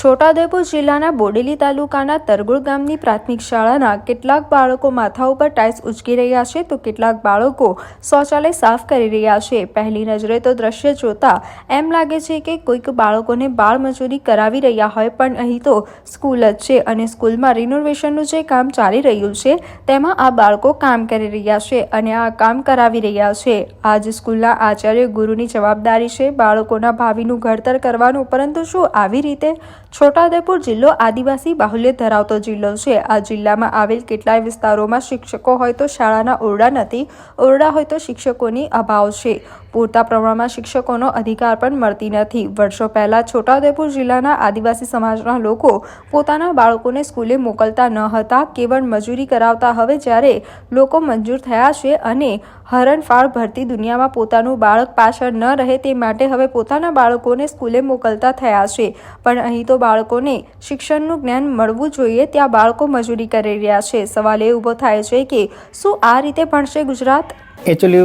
છોટાઉદેપુર જિલ્લાના બોડેલી તાલુકાના તરગુળ ગામની પ્રાથમિક શાળાના કેટલાક બાળકો માથા ઉપર ટાઇલ્સ ઉચકી રહ્યા છે તો કેટલાક બાળકો શૌચાલય સાફ કરી રહ્યા છે. પહેલી નજરે તો દ્રશ્ય જોતા એમ લાગે છે કે કોઈક બાળકોને બાળમજૂરી કરાવી રહ્યા હોય પણ અહીં તો સ્કૂલ જ છે અને સ્કૂલમાં રિનોવેશનનું જે કામ ચાલી રહ્યું છે તેમાં આ બાળકો કામ કરી રહ્યા છે અને આ કામ કરાવી રહ્યા છે. આજ સ્કૂલના આચાર્ય ગુરુની જવાબદારી છે બાળકોના ભાવિનું ઘડતર કરવાનું પરંતુ શું આવી રીતે છોટાઉદેપુર જિલ્લો આદિવાસી બાહુલ્ય ધરાવતો જિલ્લો છે. આ જિલ્લામાં આવેલ કેટલાય વિસ્તારોમાં શિક્ષકો હોય તો શાળાના ઓરડા નથી, ઓરડા હોય તો શિક્ષકોની અભાવ છે. પૂરતા પ્રમાણમાં શિક્ષકોનો અધિકાર પણ મળતી નથી. વર્ષો પહેલાં છોટાઉદેપુર જિલ્લાના આદિવાસી સમાજના લોકો પોતાના બાળકોને સ્કૂલે મોકલતા ન હતા, કેવળ મજૂરી કરાવતા. હવે જ્યારે લોકો મંજૂર થયા છે અને હરણફાળ ભરતી દુનિયામાં પોતાનું બાળક પાછળ ન રહે તે માટે હવે પોતાના બાળકોને સ્કૂલે મોકલતા થયા છે. પણ અહીં તો બાળકોને શિક્ષણનું જ્ઞાન મળવું જોઈએ ત્યાં બાળકો મજૂરી કરી રહ્યા છે. સવાલ એ ઊભો થાય છે કે શું આ રીતે ભણશે ગુજરાત? એકચ્યુઅલી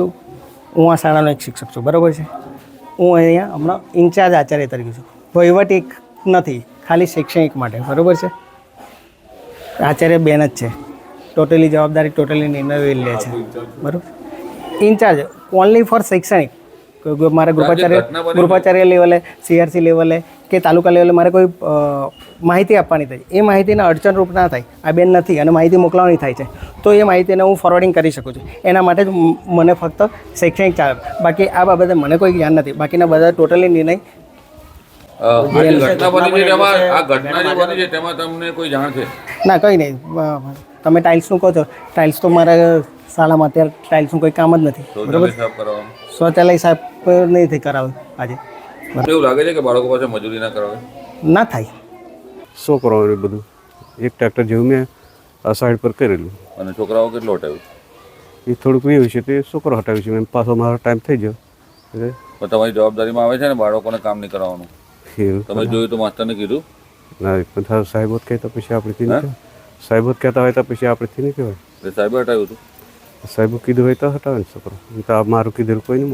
હું આ શાળાનો એક શિક્ષક છું બરાબર છે? હું અહીંયા હમણાં ઇન્ચાર્જ આચાર્ય તરીકે છું. વહીવટી નથી ખાલી શૈક્ષણિક માટે બરાબર છે? આચાર્ય બેન જ છે. ટોટલી જવાબદારી ટોટલી નિર્ણય લે છે. બરાબર? ઇન્ચાર્જ ઓનલી ફોર શૈક્ષણિક. મારે ગૃપાચાર્ય ગૃપાચાર્ય લેવલે સીઆરસી લેવલે કે તાલુકા લેવલે મારે કોઈ માહિતી આપવાની થાય. એ માહિતીને અડચણરૂપ ના થાય. આ બેન નથી અને માહિતી મોકલાવાની થાય છે. તો એ માહિતીને હું ફોરવર્ડિંગ કરી શકું છું. એના માટે જ મને ફક્ત શૈક્ષણિક ચાલે બાકી આ બાબતે મને કોઈ જ્ઞાન નથી. બાકીના બધા ટોટલી નિર્ણય ના કંઈ નહીં. તમે ટાઇલ્સનું કહો છો. ટાઇલ્સ તો મારા શાળામાં અત્યારે ટાઇલ્સનું કોઈ કામ જ નથી. બરાબર? શૌચાલય સાહેબ નથી કરાવે આજે. એવું લાગે છે કે બાળકો પાસે મજૂરી ના કરાવે? ના થાય. શું કરવાનું એ બધું? એક ટ્રેક્ટર જેવું મેં આ સાઈડ પર કરેલું. અને છોકરાઓ કેટલો હટાવ્યું? એ થોડુંક એવું છે તે છોકરો હટાવ્યું છે મેં પાછો મારો ટાઈમ થઈ ગયો. એટલે પણ તમારી જવાબદારીમાં આવે છે ને બાળકોને કામ નહીં કરાવવાનું? તમે જોયું તો માસ્ટરને કીધું? ના પણ સાહેબ સાહેબો જ કહેતા પછી આપણેથી નહીં સાહેબ સાહેબો જ કહેતા હોય તો પછી આપણેથી નહીં કહેવાય. એટલે સાહેબે હટાવ્યું હતું? સાહેબ કીધું હોય તો હટાવે ને છોકરો. તો આ મારું કીધેલું કોઈ નહીં મોને.